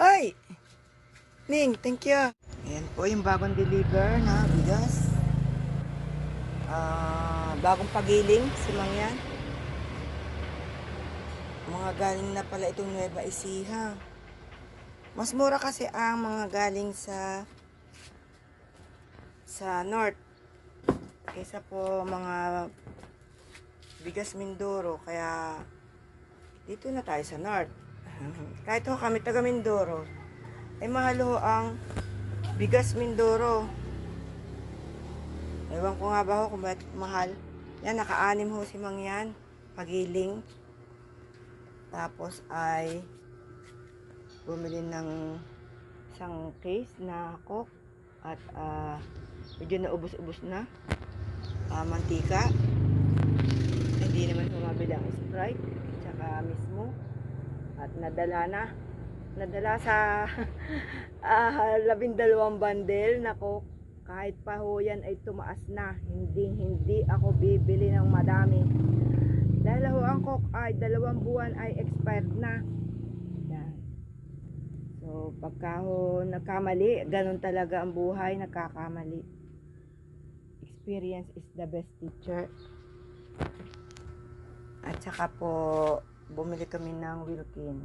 Ay! Ning, thank you. Ayan po yung bagong deliver na bigas. Ah, bagong pagiling si Mangyan. Mga galing na pala itong Nueva Ecija. Mas mura kasi ang mga galing sa sa North kaysa po mga bigas Mindoro kaya dito na tayo sa North. Kahit ho kami taga Mindoro, ay mahal ho ang bigas Mindoro. Ewan ko nga ba ho kung bakit mahal. Yan, naka-anim ho si Mang yan. Pagiling. Tapos ay bumili ng isang case na coke at ah, medyo naubos-ubos na. Ah, mantika. Hindi naman humabili ang Sprite. Tsaka mismo. At nadala na. Nadala sa ah, labindalawang bundle na coke. Kahit pa ho yan ay tumaas na. Hindi, hindi ako bibili ng madami. Dahil ho ang coke ay dalawang buwan ay expired na. Yan. So, pagka ho nagkamali, ganun talaga ang buhay, nagkakamali. Experience is the best teacher. At saka po, bumili kami ng Wilkin.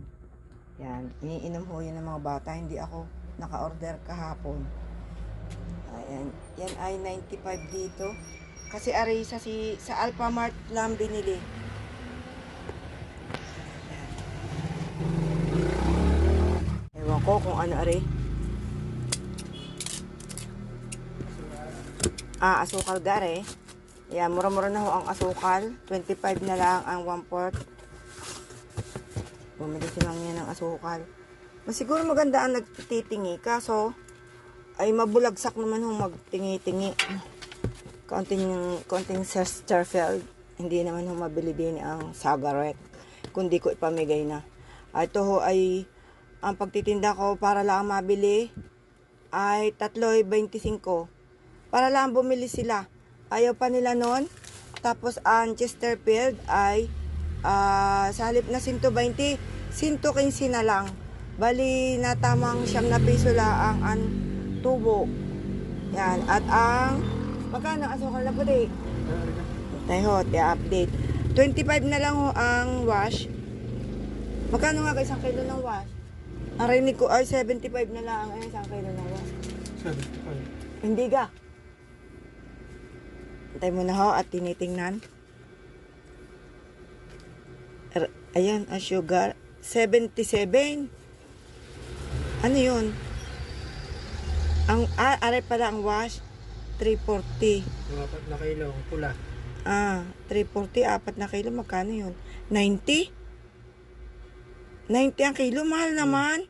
Yan, iniinom ho yun ng mga bata. Hindi ako naka-order kahapon. Ayan, yan ay 95 dito. Kasi aray sa, si, sa Alphamart lang binili. Yan. Ewan ko kung ano aray. Ah, asukal gare. Yan, mura-mura na ho ang asukal. 25 na lang ang 1 port. Bumili silang yan ng asukal. Mas siguro maganda ang nagtitingi. Kaso, ay mabulagsak naman hong magtingi-tingi. Konting, konting Chesterfield. Hindi naman hong mabili din ang Sagaret. Kundi ko ipamigay na. At ito ho ay ang pagtitinda ko para lang mabili ay 3.25. Para lang bumili sila. Ayaw pa nila noon. Tapos ang Chesterfield ay ah, sa halip na 120, 115 na lang. Bali na tamang siyam na piso lang ang tubo. Yan. At ang magkano ang asukal na puti? Tayo, i-update. 25 na lang ho ang wash. Magkano nga guys ang kilo ng wash? Ang rinig ko ay 75 na lang ang isang kilo ng wash. Hindi ga. Antay mo na ho at tinitingnan. Ayan, ang sugar. 77. Ano yun? Ang, ah, aray pala ang wash. 340. Mga apat na kilo, pula. Ah, 340, apat na kilo. Magkano yun? 90? 90 ang kilo. Mahal naman.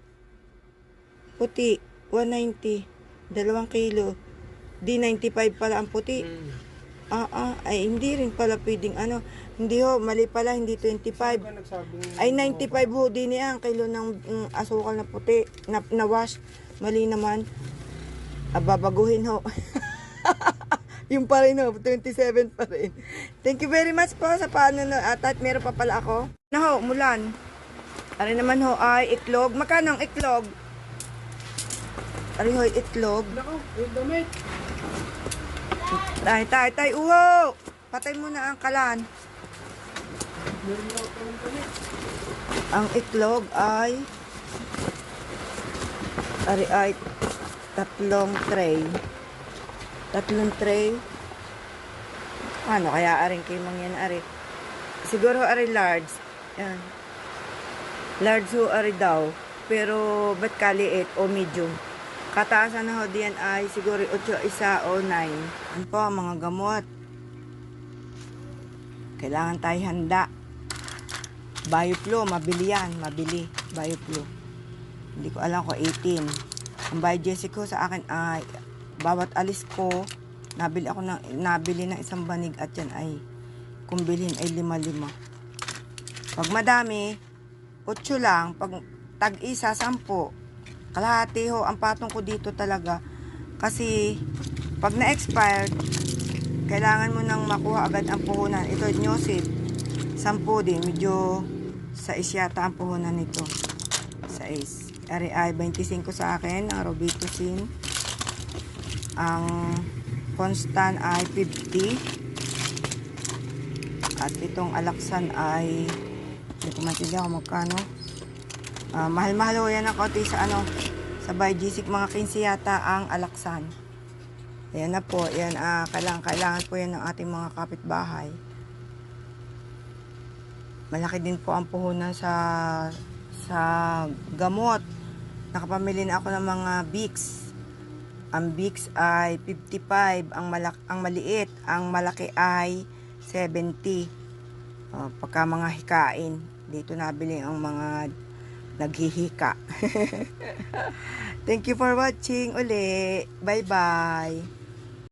Puti, 190. Dalawang kilo. Di 95 pala ang puti. Mm. Ah, ah, ay hindi rin pala pwedeng ano. Hindi ho, mali pala, hindi 25. Ka nagsabing Ay 95 ho din niya ang kilo ng mm, asukal na puti, na, na wash. Mali naman. Ah, babaguhin ho. yung pa rin ho, 27 pa rin. Thank you very much po sa paano no. At, at meron pa pala ako. Na ho, mulan. Ari naman ho ay itlog. Magkano ang itlog? Ari ho, itlog. Nako, damit. Tay, tay, tay, uho! Patay mo na ang kalan. Ang itlog ay ari ay tatlong tray. Tatlong tray. Ano kaya aring kay mangyan ari? Siguro ari large. Yan. Large ho ari daw. Pero ba't kaliit o medium? Kataasan na ho diyan ay siguro 8 isa o 9. Ano po mga gamot? Kailangan tayo handa. Bioflow, mabili yan. Mabili. Bioflow. Hindi ko alam kung 18. Ang Biogesic ko sa akin ay bawat alis ko, nabili ako ng, nabili ng isang banig at yan ay kung bilhin ay lima-lima. Pag madami, 8 lang. Pag tag-isa, 10. Kalahati ho, ang patong ko dito talaga. Kasi, pag na-expired, kailangan mo nang makuha agad ang puhunan. Ito, Nyosit. 10 din. Medyo sa yata ang puhunan nito. Sa is. Ari ay 25 sa akin, ang Robitussin. Ang Constant ay 50. At itong Alaksan ay hindi ko maintindihan kung magkano. Ah, mahal-mahal ho yan ang konti sa ano, sa Bajisik mga 15 yata ang Alaksan. Ayan na po, yan, ah, kailangan, kailangan po yan ng ating mga kapitbahay. Malaki din po ang puhunan sa sa gamot. Nakapamili na ako ng mga Vicks. Ang Vicks ay 55, ang malak ang maliit, ang malaki ay 70. Oh, pagka mga hikain, dito nabili ang mga naghihika. Thank you for watching uli. Bye-bye.